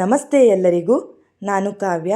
ನಮಸ್ತೆ ಎಲ್ಲರಿಗೂ. ನಾನು ಕಾವ್ಯ.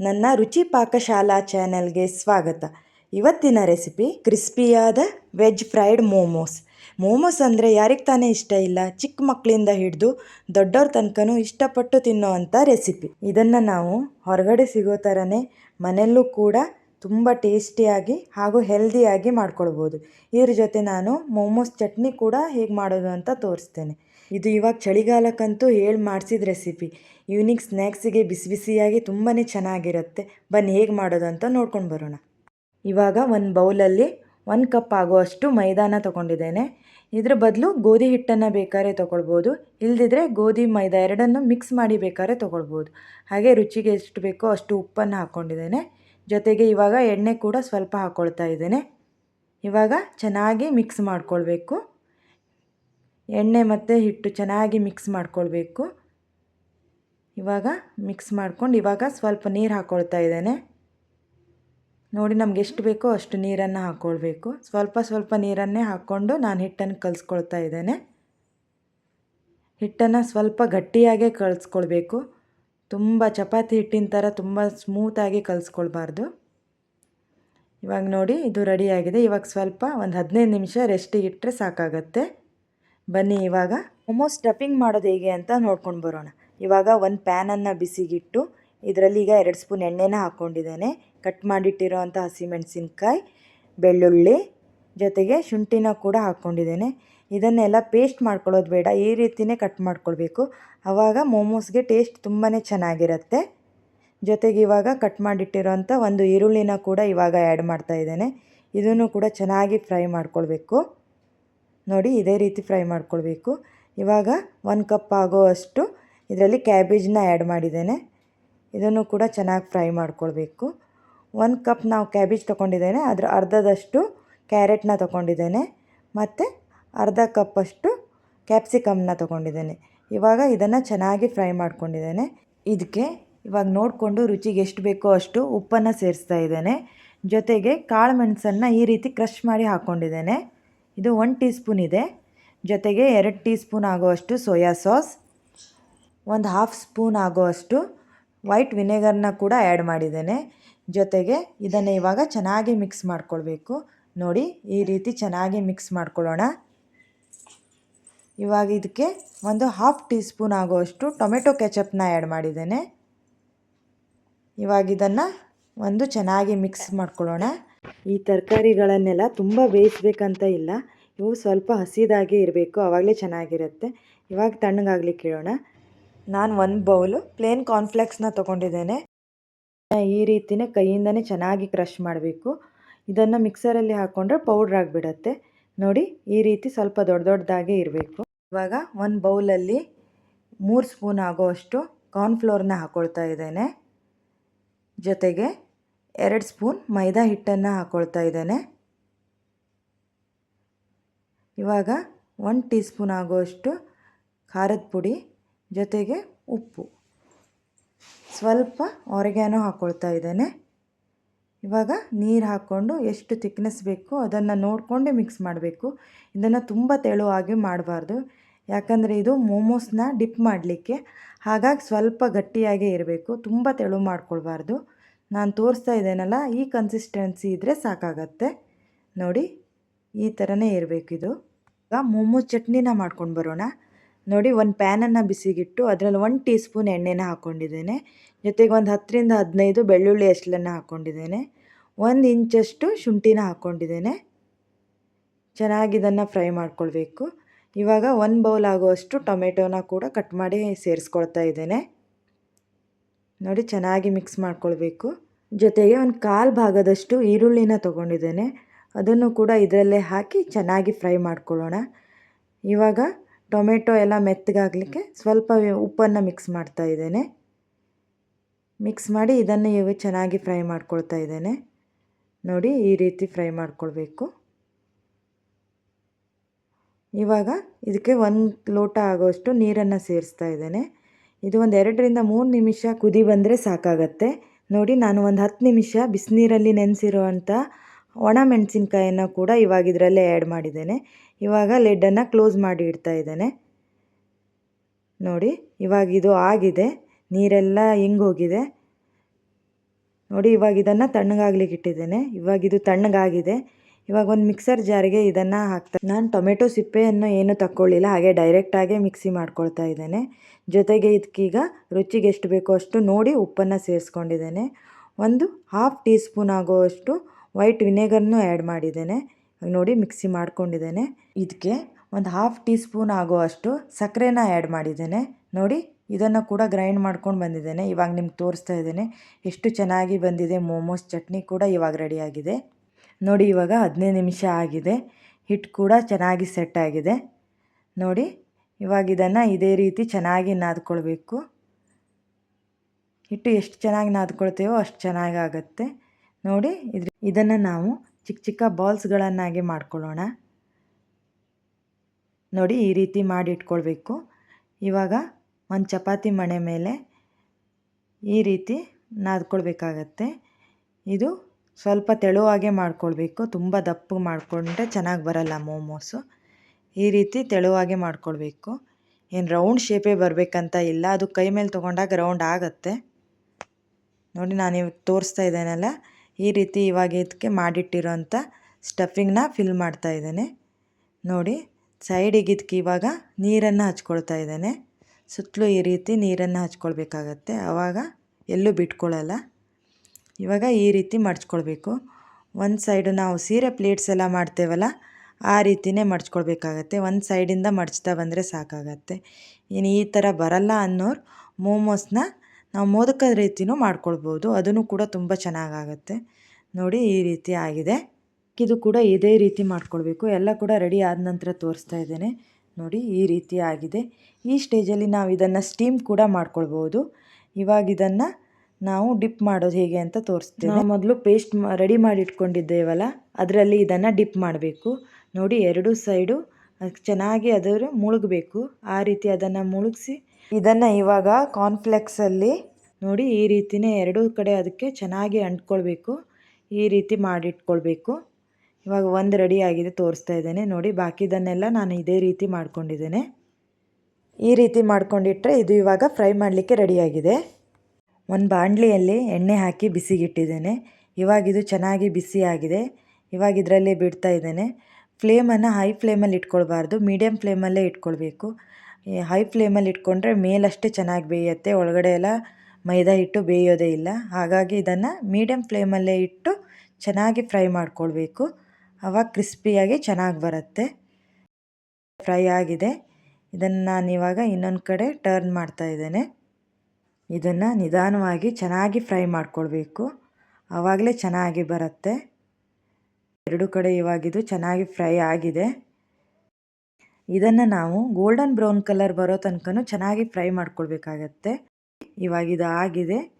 ನನ್ನ ರುಚಿ ಪಾಕಶಾಲಾ ಚಾನೆಲ್ಗೆ ಸ್ವಾಗತ. ಇವತ್ತಿನ ರೆಸಿಪಿ ಕ್ರಿಸ್ಪಿಯಾದ ವೆಜ್ ಫ್ರೈಡ್ ಮೋಮೋಸ್. ಮೋಮೋಸ್ ಅಂದರೆ ಯಾರಿಗೆ ತಾನೇ ಇಷ್ಟ ಇಲ್ಲ ಚಿಕ್ಕ ಮಕ್ಕಳಿಂದ ಹಿಡಿದು ದೊಡ್ಡವ್ರ ತನಕನೂ ಇಷ್ಟಪಟ್ಟು ತಿನ್ನೋವಂಥ ರೆಸಿಪಿ. ಇದನ್ನು ನಾವು ಹೊರಗಡೆ ಸಿಗೋ ಥರನೇ ಮನೆಯಲ್ಲೂ ಕೂಡ ತುಂಬ ಟೇಸ್ಟಿಯಾಗಿ ಹಾಗೂ ಹೆಲ್ದಿಯಾಗಿ ಮಾಡ್ಕೊಳ್ಬೋದು. ಇದ್ರ ಜೊತೆ ನಾನು ಮೋಮೋಸ್ ಚಟ್ನಿ ಕೂಡ ಹೇಗೆ ಮಾಡೋದು ಅಂತ ತೋರಿಸ್ತೇನೆ. ಇದು ಇವಾಗ ಚಳಿಗಾಲಕ್ಕಂತೂ ಹೇಳಿ ಮಾಡಿಸಿದ ರೆಸಿಪಿ. ಈವ್ನಿಂಗ್ ಸ್ನ್ಯಾಕ್ಸಿಗೆ ಬಿಸಿ ಬಿಸಿಯಾಗಿ ತುಂಬಾ ಚೆನ್ನಾಗಿರುತ್ತೆ. ಬನ್ನಿ, ಹೇಗೆ ಮಾಡೋದು ಅಂತ ನೋಡ್ಕೊಂಡು ಬರೋಣ. ಇವಾಗ ಒಂದು ಬೌಲಲ್ಲಿ ಒಂದು ಕಪ್ ಆಗುವಷ್ಟು ಮೈದಾನ ತೊಗೊಂಡಿದ್ದೇನೆ. ಇದ್ರ ಬದಲು ಗೋಧಿ ಹಿಟ್ಟನ್ನು ಬೇಕಾದ್ರೆ ತೊಗೊಳ್ಬೋದು. ಇಲ್ದಿದ್ರೆ ಗೋಧಿ ಮೈದಾ ಎರಡನ್ನು ಮಿಕ್ಸ್ ಮಾಡಿ ಬೇಕಾದ್ರೆ ತೊಗೊಳ್ಬೋದು. ಹಾಗೆ ರುಚಿಗೆ ಎಷ್ಟು ಬೇಕೋ ಅಷ್ಟು ಉಪ್ಪನ್ನು ಹಾಕ್ಕೊಂಡಿದ್ದೇನೆ ಜೊತೆಗೆ ಇವಾಗ ಎಣ್ಣೆ ಕೂಡ ಸ್ವಲ್ಪ ಹಾಕ್ಕೊಳ್ತಾ ಇದ್ದೇನೆ. ಇವಾಗ ಚೆನ್ನಾಗಿ ಮಿಕ್ಸ್ ಮಾಡ್ಕೊಳ್ಬೇಕು. ಎಣ್ಣೆ ಮತ್ತು ಹಿಟ್ಟು ಚೆನ್ನಾಗಿ ಮಿಕ್ಸ್ ಮಾಡ್ಕೊಳ್ಬೇಕು. ಇವಾಗ ಮಿಕ್ಸ್ ಮಾಡ್ಕೊಂಡು ಇವಾಗ ಸ್ವಲ್ಪ ನೀರು ಹಾಕ್ಕೊಳ್ತಾ ಇದ್ದೇನೆ. ನೋಡಿ ನಮ್ಗೆ ಎಷ್ಟು ಬೇಕೋ ಅಷ್ಟು ನೀರನ್ನು ಹಾಕ್ಕೊಳ್ಬೇಕು ಸ್ವಲ್ಪ ಸ್ವಲ್ಪ ನೀರನ್ನೇ ಹಾಕ್ಕೊಂಡು ನಾನು ಹಿಟ್ಟನ್ನು ಕಲಿಸ್ಕೊಳ್ತಾ ಇದ್ದೇನೆ. ಹಿಟ್ಟನ್ನು ಸ್ವಲ್ಪ ಗಟ್ಟಿಯಾಗೇ ಕಲಿಸ್ಕೊಳ್ಬೇಕು. ತುಂಬ ಚಪಾತಿ ಹಿಟ್ಟಿನ ಥರ ತುಂಬ ಸ್ಮೂತಾಗಿ ಕಲಿಸ್ಕೊಳ್ಬಾರ್ದು. ಇವಾಗ ನೋಡಿ ಇದು ರೆಡಿಯಾಗಿದೆ ಇವಾಗ ಸ್ವಲ್ಪ ಒಂದು ಹದಿನೈದು ನಿಮಿಷ ರೆಸ್ಟಿಗೆ ಇಟ್ಟರೆ ಸಾಕಾಗತ್ತೆ. ಬನ್ನಿ ಇವಾಗ. ಮೊಮೋ ಸ್ಟಫಿಂಗ್ ಮಾಡೋದು ಹೇಗೆ ಅಂತ ನೋಡ್ಕೊಂಡು ಬರೋಣ. ಇವಾಗ ಒಂದು ಪ್ಯಾನನ್ನು ಬಿಸಿಗಿಟ್ಟು ಇದರಲ್ಲಿ ಈಗ ಎರಡು ಸ್ಪೂನ್ ಎಣ್ಣೆನ ಹಾಕ್ಕೊಂಡಿದ್ದೇನೆ ಕಟ್ ಮಾಡಿಟ್ಟಿರೋ ಅಂಥ ಹಸಿಮೆಣಸಿನ್ಕಾಯಿ, ಬೆಳ್ಳುಳ್ಳಿ ಜೊತೆಗೆ ಶುಂಠಿನ ಕೂಡ ಹಾಕ್ಕೊಂಡಿದ್ದೇನೆ ಇದನ್ನೆಲ್ಲ ಪೇಸ್ಟ್ ಮಾಡ್ಕೊಳ್ಳೋದು ಬೇಡ, ಈ ರೀತಿಯೇ ಕಟ್ ಮಾಡ್ಕೊಳ್ಬೇಕು. ಆವಾಗ ಮೋಮೋಸ್ಗೆ ಟೇಸ್ಟ್ ತುಂಬಾ ಚೆನ್ನಾಗಿರುತ್ತೆ. ಜೊತೆಗೆ ಇವಾಗ ಕಟ್ ಮಾಡಿಟ್ಟಿರೋಂಥ ಒಂದು ಈರುಳ್ಳಿನ ಕೂಡ ಇವಾಗ ಆ್ಯಡ್ ಮಾಡ್ತಾ ಇದ್ದೇನೆ. ಇದನ್ನು ಕೂಡ ಚೆನ್ನಾಗಿ ಫ್ರೈ ಮಾಡ್ಕೊಳ್ಬೇಕು. ನೋಡಿ, ಇದೇ ರೀತಿ ಫ್ರೈ ಮಾಡ್ಕೊಳ್ಬೇಕು. ಇವಾಗ ಒಂದು ಕಪ್ ಆಗೋವಷ್ಟು ಇದರಲ್ಲಿ ಕ್ಯಾಬೇಜ್ನ ಆ್ಯಡ್ ಮಾಡಿದ್ದೇನೆ. ಇದನ್ನು ಕೂಡ ಚೆನ್ನಾಗಿ ಫ್ರೈ ಮಾಡ್ಕೊಳ್ಬೇಕು. ಒಂದು ಕಪ್ ನಾವು ಕ್ಯಾಬೇಜ್ ತೊಗೊಂಡಿದ್ದೇನೆ, ಅದರ ಅರ್ಧದಷ್ಟು ಕ್ಯಾರೆಟ್ನ ತೊಗೊಂಡಿದ್ದೇನೆ, ಮತ್ತು ಅರ್ಧ ಕಪ್ಪಷ್ಟು ಕ್ಯಾಪ್ಸಿಕಮ್ನ ತೊಗೊಂಡಿದ್ದೇನೆ. ಇವಾಗ ಇದನ್ನು ಚೆನ್ನಾಗಿ ಫ್ರೈ ಮಾಡ್ಕೊಂಡಿದ್ದೇನೆ. ಇದಕ್ಕೆ ಇವಾಗ ನೋಡಿಕೊಂಡು ರುಚಿಗೆ ಎಷ್ಟು ಬೇಕೋ ಅಷ್ಟು ಉಪ್ಪನ್ನು ಸೇರಿಸ್ತಾ ಇದ್ದೇನೆ. ಜೊತೆಗೆ ಕಾಳು ಮೆಣಸನ್ನು ಈ ರೀತಿ ಕ್ರಷ್ ಮಾಡಿ ಹಾಕ್ಕೊಂಡಿದ್ದೇನೆ ಇದು ಒನ್ ಟೀ ಸ್ಪೂನ್ ಇದೆ. ಜೊತೆಗೆ ಎರಡು ಟೀ ಸ್ಪೂನ್ ಆಗುವಷ್ಟು ಸೋಯಾ ಸಾಸ್ ಒಂದು ಹಾಫ್ ಸ್ಪೂನ್ ಆಗುವಷ್ಟು ವೈಟ್ ವಿನೆಗರ್ನ ಕೂಡ ಆ್ಯಡ್ ಮಾಡಿದ್ದೇನೆ. ಜೊತೆಗೆ ಇದನ್ನು ಇವಾಗ ಚೆನ್ನಾಗಿ ಮಿಕ್ಸ್ ಮಾಡ್ಕೊಳ್ಬೇಕು. ನೋಡಿ, ಈ ರೀತಿ ಚೆನ್ನಾಗಿ ಮಿಕ್ಸ್ ಮಾಡ್ಕೊಳ್ಳೋಣ. ಇವಾಗ ಇದಕ್ಕೆ ಒಂದು ಹಾಫ್ ಟೀ ಸ್ಪೂನ್ ಆಗುವಷ್ಟು ಟೊಮೆಟೊ ಕೆಚಪ್ನ ಆ್ಯಡ್ ಮಾಡಿದ್ದೇನೆ. ಇವಾಗ ಇದನ್ನು ಒಂದು ಚೆನ್ನಾಗಿ ಮಿಕ್ಸ್ ಮಾಡ್ಕೊಳ್ಳೋಣ. ಈ ತರಕಾರಿಗಳನ್ನೆಲ್ಲ ತುಂಬ ಬೇಯಿಸ್ಬೇಕಂತ ಇಲ್ಲ. ಇವು ಸ್ವಲ್ಪ ಹಸಿದಾಗೆ ಇರಬೇಕು ಆವಾಗಲೇ ಚೆನ್ನಾಗಿರುತ್ತೆ. ಇವಾಗ ತಣ್ಣಗಾಗ್ಲಿ ಇಡೋಣ ನಾನು ಒಂದು ಬೌಲು ಪ್ಲೇನ್ ಕಾರ್ನ್ಫ್ಲೆಕ್ಸ್ನ ತೊಗೊಂಡಿದ್ದೇನೆ. ಈ ರೀತಿಯೇ ಕೈಯಿಂದನೇ ಚೆನ್ನಾಗಿ ಕ್ರಷ್ ಮಾಡಬೇಕು. ಇದನ್ನು ಮಿಕ್ಸರಲ್ಲಿ ಹಾಕ್ಕೊಂಡ್ರೆ ಪೌಡ್ರ್ ಆಗಿಬಿಡತ್ತೆ. ನೋಡಿ, ಈ ರೀತಿ ಸ್ವಲ್ಪ ದೊಡ್ಡ ದೊಡ್ಡದಾಗೆ ಇರಬೇಕು. ಇವಾಗ ಒಂದು ಬೌಲಲ್ಲಿ ಮೂರು ಸ್ಪೂನ್ ಆಗೋವಷ್ಟು ಕಾರ್ನ್ಫ್ಲೋರ್ನ ಹಾಕ್ಕೊಳ್ತಾ ಇದ್ದೇನೆ. ಜೊತೆಗೆ ಎರಡು ಸ್ಪೂನ್ ಮೈದಾ ಹಿಟ್ಟನ್ನು ಹಾಕ್ಕೊಳ್ತಾ ಇದ್ದೇನೆ. ಇವಾಗ ಒನ್ ಟೀ ಸ್ಪೂನ್ ಆಗುವಷ್ಟು ಖಾರದ ಪುಡಿ. ಜೊತೆಗೆ ಉಪ್ಪು. ಸ್ವಲ್ಪ ಆರಿಗ್ಯಾನೋ ಹಾಕ್ಕೊಳ್ತಾ ಇದ್ದೇನೆ. ಇವಾಗ ನೀರು ಹಾಕ್ಕೊಂಡು ಎಷ್ಟು ತಿಕ್ನೆಸ್ ಬೇಕು ಅದನ್ನು ನೋಡಿಕೊಂಡೇ ಮಿಕ್ಸ್ ಮಾಡಬೇಕು. ಇದನ್ನು ತುಂಬ ತೆಳುವಾಗಿ ಮಾಡಬಾರ್ದು. ಯಾಕಂದರೆ ಇದು ಮೋಮೋಸ್ನ ಡಿಪ್ ಮಾಡಲಿಕ್ಕೆ. ಹಾಗಾಗಿ ಸ್ವಲ್ಪ ಗಟ್ಟಿಯಾಗೇ ಇರಬೇಕು. ತುಂಬ ತೆಳು ಮಾಡ್ಕೊಳ್ಬಾರ್ದು. ನಾನು ತೋರಿಸ್ತಾ ಇದ್ದೇನಲ್ಲ, ಈ ಕನ್ಸಿಸ್ಟೆನ್ಸಿ ಇದ್ದರೆ ಸಾಕಾಗತ್ತೆ. ನೋಡಿ, ಈ ಥರನೇ ಇರಬೇಕು ಇದು. ಈಗ ಮೋಮೋ ಚಟ್ನಿನ ಮಾಡ್ಕೊಂಡು ಬರೋಣ. ನೋಡಿ ಒಂದು ಪ್ಯಾನನ್ನು ಬಿಸಿಗಿಟ್ಟು ಅದರಲ್ಲಿ ಒಂದು ಟೀ ಸ್ಪೂನ್ ಎಣ್ಣೆನ ಹಾಕ್ಕೊಂಡಿದ್ದೇನೆ. ಜೊತೆಗೆ ಒಂದು ಹತ್ತರಿಂದ ಹದಿನೈದು ಬೆಳ್ಳುಳ್ಳಿ ಎಸ್ಲನ್ನು ಹಾಕ್ಕೊಂಡಿದ್ದೇನೆ. ಒಂದು ಇಂಚಷ್ಟು ಶುಂಠಿನ ಹಾಕ್ಕೊಂಡಿದ್ದೇನೆ. ಚೆನ್ನಾಗಿ ಇದನ್ನು ಫ್ರೈ ಮಾಡ್ಕೊಳ್ಬೇಕು. ಇವಾಗ ಒಂದು ಬೌಲ್ ಆಗುವಷ್ಟು ಟೊಮೆಟೊನ ಕೂಡ ಕಟ್ ಮಾಡಿ ಸೇರಿಸ್ಕೊಳ್ತಾ ಇದ್ದೇನೆ. ನೋಡಿ ಚೆನ್ನಾಗಿ ಮಿಕ್ಸ್ ಮಾಡ್ಕೊಳ್ಬೇಕು. ಜೊತೆಗೆ ಒಂದು ಕಾಲು ಭಾಗದಷ್ಟು ಈರುಳ್ಳಿನ ತೊಗೊಂಡಿದ್ದೇನೆ. ಅದನ್ನು ಕೂಡ ಇದರಲ್ಲೇ ಹಾಕಿ ಚೆನ್ನಾಗಿ ಫ್ರೈ ಮಾಡ್ಕೊಳ್ಳೋಣ. ಇವಾಗ ಟೊಮೆಟೊ ಎಲ್ಲ ಮೆತ್ತಗಾಗಲಿಕ್ಕೆ ಸ್ವಲ್ಪ ಉಪ್ಪನ್ನು ಮಿಕ್ಸ್ ಮಾಡ್ತಾ ಇದ್ದೇನೆ. ಮಿಕ್ಸ್ ಮಾಡಿ ಇದನ್ನು ಇವಾಗ ಚೆನ್ನಾಗಿ ಫ್ರೈ ಮಾಡ್ಕೊಳ್ತಾ ಇದ್ದೇನೆ. ನೋಡಿ ಈ ರೀತಿ ಫ್ರೈ ಮಾಡ್ಕೊಳ್ಬೇಕು. ಇವಾಗ ಇದಕ್ಕೆ ಒಂದು ಲೋಟ ಆಗೋಷ್ಟು ನೀರನ್ನು ಸೇರಿಸ್ತಾ ಇದ್ದೇನೆ. ಇದು ಒಂದು ಎರಡರಿಂದ ಮೂರು ನಿಮಿಷ ಕುದಿ ಬಂದರೆ ಸಾಕಾಗತ್ತೆ. ನೋಡಿ ನಾನು ಒಂದು ಹತ್ತು ನಿಮಿಷ ಬಿಸಿನೀರಲ್ಲಿ ನೆನೆಸಿರುವಂಥ ಒಣ ಮೆಣಸಿನ್ಕಾಯನ್ನು ಕೂಡ ಇವಾಗ ಇದರಲ್ಲೇ ಆ್ಯಡ್ ಮಾಡಿದ್ದೇನೆ. ಇವಾಗ ಲೆಡ್ಡನ್ನು ಕ್ಲೋಸ್ ಮಾಡಿ ಇಡ್ತಾ ಇದ್ದೇನೆ. ನೋಡಿ, ಇವಾಗ ಇದು ಆಗಿದೆ. ನೀರೆಲ್ಲ ಹಿಂಗೋಗಿದೆ ನೋಡಿ, ಇವಾಗ ಇದನ್ನು ತಣ್ಣಗಾಗ್ಲಿಕ್ಕೆ ಇಟ್ಟಿದ್ದೇನೆ. ಇವಾಗ ಇದು ತಣ್ಣಗಾಗಿದೆ. ಇವಾಗ ಒಂದು ಮಿಕ್ಸರ್ ಜಾರಿಗೆ ಇದನ್ನು ಹಾಕ್ತಾ ನಾನು ಟೊಮೆಟೊ ಸಿಪ್ಪೆಯನ್ನು ಏನು ತಕ್ಕೊಳ್ಳಿಲ್ಲ, ಹಾಗೆ ಡೈರೆಕ್ಟಾಗೆ ಮಿಕ್ಸಿ ಮಾಡ್ಕೊಳ್ತಾ ಇದ್ದೇನೆ. ಜೊತೆಗೆ ಇದಕ್ಕೀಗ ರುಚಿಗೆ ಎಷ್ಟು ಬೇಕೋ ಅಷ್ಟು ನೋಡಿ ಉಪ್ಪನ್ನು ಸೇರಿಸ್ಕೊಂಡಿದ್ದೇನೆ. ಒಂದು ಹಾಫ್ ಟೀ ಸ್ಪೂನ್ ಆಗುವಷ್ಟು ವೈಟ್ ವಿನೆಗರ್ನೂ ಆ್ಯಡ್ ಮಾಡಿದ್ದೇನೆ. ನೋಡಿ ಮಿಕ್ಸಿ ಮಾಡ್ಕೊಂಡಿದ್ದೇನೆ. ಇದಕ್ಕೆ ಒಂದು ಹಾಫ್ ಟೀ ಸ್ಪೂನ್ ಆಗೋ ಅಷ್ಟು ಸಕ್ಕರೆನ ಆ್ಯಡ್ ಮಾಡಿದ್ದೇನೆ. ನೋಡಿ ಇದನ್ನು ಕೂಡ ಗ್ರೈಂಡ್ ಮಾಡ್ಕೊಂಡು ಬಂದಿದ್ದೇನೆ. ಇವಾಗ ನಿಮ್ಗೆ ತೋರಿಸ್ತಾ ಇದ್ದೇನೆ. ಎಷ್ಟು ಚೆನ್ನಾಗಿ ಬಂದಿದೆ ಮೋಮೋಸ್ ಚಟ್ನಿ ಕೂಡ ಇವಾಗ ರೆಡಿಯಾಗಿದೆ. ನೋಡಿ ಇವಾಗ ಹದಿನೈದು ನಿಮಿಷ ಆಗಿದೆ. ಹಿಟ್ಟು ಕೂಡ ಚೆನ್ನಾಗಿ ಸೆಟ್ ಆಗಿದೆ. ನೋಡಿ ಇವಾಗ ಇದನ್ನು ಇದೇ ರೀತಿ ಚೆನ್ನಾಗಿ ನಾದ್ಕೊಳ್ಬೇಕು. ಹಿಟ್ಟು ಎಷ್ಟು ಚೆನ್ನಾಗಿ ನಾದ್ಕೊಳ್ತೇವೋ ಅಷ್ಟು ಚೆನ್ನಾಗಿ ಆಗುತ್ತೆ ನೋಡಿ, ಇದ್ರ, ಇದನ್ನು ನಾವು ಚಿಕ್ಕ ಚಿಕ್ಕ ಬಾಲ್ಸ್ಗಳನ್ನಾಗಿ ಮಾಡ್ಕೊಳ್ಳೋಣ. ನೋಡಿ, ಈ ರೀತಿ ಮಾಡಿ ಇಟ್ಕೊಳ್ಬೇಕು ಇವಾಗ ಒಂದು ಚಪಾತಿ ಮಣೆ ಮೇಲೆ ಈ ರೀತಿ ನಾದ್ಕೊಳ್ಬೇಕಾಗತ್ತೆ. ಇದು ಸ್ವಲ್ಪ ತೆಳುವಾಗೆ ಮಾಡ್ಕೊಳ್ಬೇಕು. ತುಂಬ ದಪ್ಪ ಮಾಡಿಕೊಂಡ್ರೆ ಚೆನ್ನಾಗಿ ಬರಲ್ಲ ಮೋಮೋಸು. ಈ ರೀತಿ ತೆಳುವಾಗೆ ಮಾಡ್ಕೊಳ್ಬೇಕು. ಏನು ರೌಂಡ್ ಶೇಪೇ ಬರಬೇಕಂತ ಇಲ್ಲ. ಅದು ಕೈ ಮೇಲೆ ತೊಗೊಂಡಾಗ ರೌಂಡ್ ಆಗುತ್ತೆ. ನೋಡಿ, ನಾನು ತೋರಿಸ್ತಾ ಇದ್ದೇನಲ್ಲ? ಈ ರೀತಿ ಇವಾಗ ಇದಕ್ಕೆ ಮಾಡಿಟ್ಟಿರೋಂಥ ಸ್ಟಫಿಂಗ್ನ ಫಿಲ್ ಮಾಡ್ತಾ ಇದ್ದೇನೆ. ನೋಡಿ, ಸೈಡಿಗೆ ಇದಕ್ಕೆ ಇವಾಗ ನೀರನ್ನು ಹಚ್ಕೊಳ್ತಾ ಇದ್ದೇನೆ. ಸುತ್ತಲೂ ಈ ರೀತಿ ನೀರನ್ನು ಹಚ್ಕೊಳ್ಬೇಕಾಗತ್ತೆ. ಆವಾಗ ಎಲ್ಲೂ ಬಿಟ್ಕೊಳ್ಳಲ್ಲ. ಇವಾಗ ಈ ರೀತಿ ಮಡ್ಚ್ಕೊಳ್ಬೇಕು. ಒಂದು ಸೈಡು ನಾವು ಸೀರೆ ಪ್ಲೇಟ್ಸ್ ಎಲ್ಲ ಮಾಡ್ತೇವಲ್ಲ, ಆ ರೀತಿಯೇ ಮಡ್ಚ್ಕೊಳ್ಬೇಕಾಗತ್ತೆ. ಒಂದು ಸೈಡಿಂದ ಮಡ್ಚ್ತಾ ಬಂದರೆ ಸಾಕಾಗತ್ತೆ. ಇನ್ನು ಈ ಥರ ಬರಲ್ಲ ಅನ್ನೋರು ಮೋಮೋಸ್ನ ನಾವು ಮೋದಕದ ರೀತಿಯೂ ಮಾಡ್ಕೊಳ್ಬೋದು. ಅದನ್ನು ಕೂಡ ತುಂಬ ಚೆನ್ನಾಗಾಗತ್ತೆ. ನೋಡಿ ಈ ರೀತಿ ಆಗಿದೆ. ಇದು ಕೂಡ ಇದೇ ರೀತಿ ಮಾಡ್ಕೊಳ್ಬೇಕು. ಎಲ್ಲ ಕೂಡ ರೆಡಿ ಆದ ನಂತರ ತೋರಿಸ್ತಾ ಇದ್ದೇನೆ. ನೋಡಿ ಈ ರೀತಿ ಆಗಿದೆ. ಈ ಸ್ಟೇಜಲ್ಲಿ ನಾವು ಇದನ್ನು ಸ್ಟೀಮ್ ಕೂಡ ಮಾಡ್ಕೊಳ್ಬೋದು. ಇವಾಗ ಇದನ್ನು ನಾವು ಡಿಪ್ ಮಾಡೋದು ಹೇಗೆ ಅಂತ ತೋರಿಸ್ತೇವೆ ನಾವು ಮೊದಲು ಪೇಸ್ಟ್ ರೆಡಿ ಮಾಡಿ ಇಟ್ಕೊಂಡಿದ್ದೇವಲ್ಲ, ಅದರಲ್ಲಿ ಇದನ್ನು ಡಿಪ್ ಮಾಡಬೇಕು. ನೋಡಿ ಎರಡೂ ಸೈಡು ಚೆನ್ನಾಗಿ ಅದರ ಮುಳುಗಬೇಕು. ಆ ರೀತಿ ಅದನ್ನು ಮುಳುಗಿಸಿ ಇದನ್ನು ಇವಾಗ ಕಾರ್ನ್ಫ್ಲೆಕ್ಸಲ್ಲಿ ನೋಡಿ ಈ ರೀತಿಯೇ ಎರಡೂ ಕಡೆ ಅದಕ್ಕೆ ಚೆನ್ನಾಗಿ ಅಂಟ್ಕೊಳ್ಬೇಕು. ಈ ರೀತಿ ಮಾಡಿಟ್ಕೊಳ್ಬೇಕು. ಇವಾಗ ಒಂದು ರೆಡಿ ಆಗಿದೆ ತೋರಿಸ್ತಾ ಇದ್ದೇನೆ. ನೋಡಿ ಬಾಕಿದನ್ನೆಲ್ಲ ನಾನು ಇದೇ ರೀತಿ ಮಾಡ್ಕೊಂಡಿದ್ದೇನೆ. ಈ ರೀತಿ ಮಾಡ್ಕೊಂಡಿಟ್ರೆ ಇದು ಇವಾಗ ಫ್ರೈ ಮಾಡಲಿಕ್ಕೆ ರೆಡಿಯಾಗಿದೆ ಒಂದು ಬಾಣಲಿಯಲ್ಲಿ ಎಣ್ಣೆ ಹಾಕಿ ಬಿಸಿಗಿಟ್ಟಿದ್ದೇನೆ. ಇವಾಗ ಇದು ಚೆನ್ನಾಗಿ ಬಿಸಿ ಆಗಿದೆ. ಇವಾಗ ಇದರಲ್ಲೇ ಬಿಡ್ತಾ ಇದ್ದೇನೆ. ಫ್ಲೇಮನ್ನು ಹೈ ಫ್ಲೇಮಲ್ಲಿ ಇಟ್ಕೊಳ್ಬಾರ್ದು. ಮೀಡಿಯಮ್ ಫ್ಲೇಮಲ್ಲೇ ಇಟ್ಕೊಳ್ಬೇಕು. ಹೈ ಫ್ಲೇಮಲ್ಲಿ ಇಟ್ಕೊಂಡ್ರೆ ಮೇಲಷ್ಟೇ ಚೆನ್ನಾಗಿ ಬೇಯುತ್ತೆ. ಒಳಗಡೆ ಎಲ್ಲ ಮೈದಾ ಹಿಟ್ಟು ಬೇಯೋದೇ ಇಲ್ಲ. ಹಾಗಾಗಿ ಇದನ್ನು ಮೀಡಿಯಮ್ ಫ್ಲೇಮಲ್ಲೇ ಇಟ್ಟು ಚೆನ್ನಾಗಿ ಫ್ರೈ ಮಾಡ್ಕೊಳ್ಬೇಕು. ಆವಾಗ ಕ್ರಿಸ್ಪಿಯಾಗಿ ಚೆನ್ನಾಗಿ ಬರುತ್ತೆ. ಫ್ರೈ ಆಗಿದೆ. ಇದನ್ನು ನಾನು ಇವಾಗ ಇನ್ನೊಂದು ಕಡೆ ಟರ್ನ್ ಮಾಡ್ತಾ ಇದ್ದೇನೆ. ಇದನ್ನು ನಿಧಾನವಾಗಿ ಚೆನ್ನಾಗಿ ಫ್ರೈ ಮಾಡ್ಕೊಳ್ಬೇಕು. ಆವಾಗಲೇ ಚೆನ್ನಾಗಿ ಬರುತ್ತೆ. ಎರಡು ಕಡೆ ಇವಾಗಿದು ಚೆನ್ನಾಗಿ ಫ್ರೈ ಆಗಿದೆ. ಇದನ್ನು ನಾವು ಗೋಲ್ಡನ್ ಬ್ರೌನ್ ಕಲರ್ ಬರೋ ತನಕನೂ ಚೆನ್ನಾಗಿ ಫ್ರೈ ಮಾಡ್ಕೊಳ್ಬೇಕಾಗತ್ತೆ. ಇವಾಗ ಇದು ಆಗಿದೆ.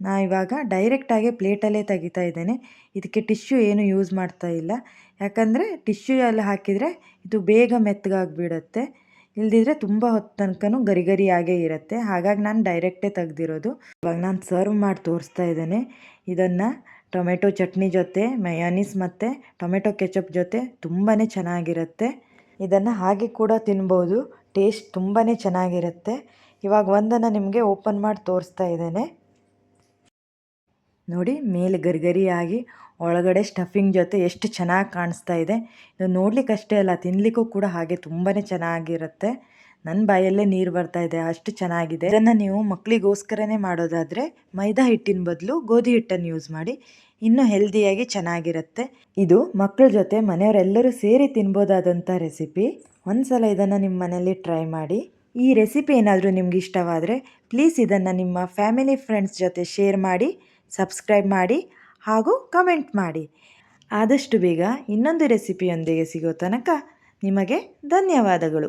ನಾ ಇವಾಗ ಡೈರೆಕ್ಟಾಗಿ ಪ್ಲೇಟಲ್ಲೇ ತೆಗಿತಾ ಇದ್ದೇನೆ. ಇದಕ್ಕೆ ಟಿಶ್ಯೂ ಏನು ಯೂಸ್ ಮಾಡ್ತಾ ಇಲ್ಲ. ಯಾಕಂದರೆ ಟಿಶ್ಯೂ ಎಲ್ಲ ಹಾಕಿದರೆ ಇದು ಬೇಗ ಮೆತ್ತಗಾಗ್ಬಿಡತ್ತೆ. ಇಲ್ದಿದ್ರೆ ತುಂಬ ಹೊತ್ತು ತನಕನೂ ಗರಿ ಗರಿಯಾಗೇ ಇರುತ್ತೆ. ಹಾಗಾಗಿ ನಾನು ಡೈರೆಕ್ಟೇ ತೆಗ್ದಿರೋದು. ಇವಾಗ ನಾನು ಸರ್ವ್ ಮಾಡಿ ತೋರಿಸ್ತಾ ಇದ್ದೇನೆ. ಇದನ್ನು ಟೊಮೆಟೊ ಚಟ್ನಿ ಜೊತೆ ಮಯಾನೀಸ್ ಮತ್ತು ಟೊಮೆಟೊ ಕೆಚಪ್ ಜೊತೆ ತುಂಬಾ ಚೆನ್ನಾಗಿರುತ್ತೆ. ಇದನ್ನು ಹಾಗೆ ಕೂಡ ತಿನ್ಬೋದು. ಟೇಸ್ಟ್ ತುಂಬಾ ಚೆನ್ನಾಗಿರುತ್ತೆ. ಇವಾಗ ಒಂದನ್ನು ನಿಮಗೆ ಓಪನ್ ಮಾಡಿ ತೋರಿಸ್ತಾ ಇದ್ದೇನೆ. ನೋಡಿ, ಮೇಲೆ ಗರಿಗರಿಯಾಗಿ ಒಳಗಡೆ ಸ್ಟಫಿಂಗ್ ಜೊತೆ ಎಷ್ಟು ಚೆನ್ನಾಗಿ ಕಾಣಿಸ್ತಾ ಇದೆ. ಇದು ನೋಡ್ಲಿಕ್ಕೆ ಅಷ್ಟೇ ಅಲ್ಲ ತಿನ್ನಲಿಕ್ಕೂ ಕೂಡ ಹಾಗೆ ತುಂಬಾ ಚೆನ್ನಾಗಿರುತ್ತೆ. ನನ್ನ ಬಾಯಲ್ಲೇ ನೀರು ಬರ್ತಾ ಇದೆ, ಅಷ್ಟು ಚೆನ್ನಾಗಿದೆ. ಇದನ್ನು ನೀವು ಮಕ್ಕಳಿಗೋಸ್ಕರನೇ ಮಾಡೋದಾದರೆ ಮೈದಾ ಹಿಟ್ಟಿನ ಬದಲು ಗೋಧಿ ಹಿಟ್ಟನ್ನು ಯೂಸ್ ಮಾಡಿ. ಇನ್ನೂ ಹೆಲ್ದಿಯಾಗಿ ಚೆನ್ನಾಗಿರುತ್ತೆ. ಇದು ಮಕ್ಕಳ ಜೊತೆ ಮನೆಯವರೆಲ್ಲರೂ ಸೇರಿ ತಿನ್ಬೋದಾದಂಥ ರೆಸಿಪಿ ಒಂದು ಸಲ ಇದನ್ನು ನಿಮ್ಮ ಮನೆಯಲ್ಲಿ ಟ್ರೈ ಮಾಡಿ. ಈ ರೆಸಿಪಿ ಏನಾದರೂ ನಿಮ್ಗೆ ಇಷ್ಟವಾದರೆ ಪ್ಲೀಸ್ ಇದನ್ನು ನಿಮ್ಮ ಫ್ಯಾಮಿಲಿ ಫ್ರೆಂಡ್ಸ್ ಜೊತೆ ಶೇರ್ ಮಾಡಿ ಸಬ್ಸ್ಕ್ರೈಬ್ ಮಾಡಿ ಹಾಗೂ ಕಮೆಂಟ್ ಮಾಡಿ. ಆದಷ್ಟು ಬೇಗ ಇನ್ನೊಂದು ರೆಸಿಪಿಯೊಂದಿಗೆ ಸಿಗೋ ತನಕ ನಿಮಗೆ ಧನ್ಯವಾದಗಳು.